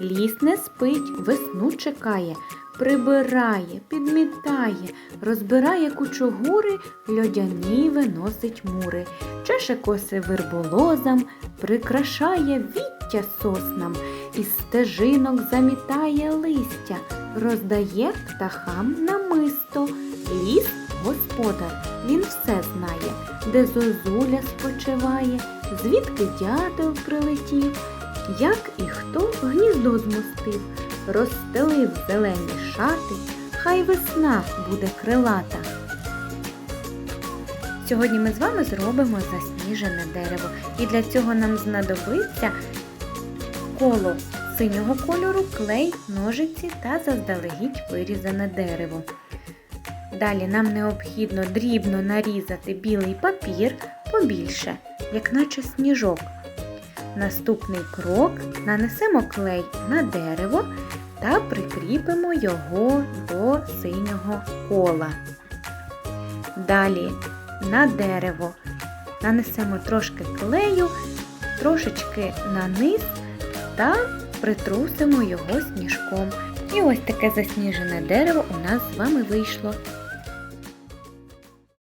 Ліс не спить, весну чекає, прибирає, підмітає, розбирає кучугури, льодяні виносить мури, чеше коси верболозам, прикрашає віття соснам, із стежинок замітає листя, роздає птахам намисто. Ліс господар, він все знає, де зозуля спочиває, звідки дятел прилетів, як і хто гніздо змостив, розстелив зелені шати, хай весна буде крилата. Сьогодні ми з вами зробимо засніжене дерево, і для цього нам знадобиться коло синього кольору, клей, ножиці та заздалегідь вирізане дерево. Далі нам необхідно дрібно нарізати білий папір побільше, як наче сніжок. Наступний крок нанесемо клей на дерево та прикріпимо його до синього кола. Далі на дерево нанесемо трошки клею, трошечки на низ та притрусимо його сніжком. І ось таке засніжене дерево у нас з вами вийшло.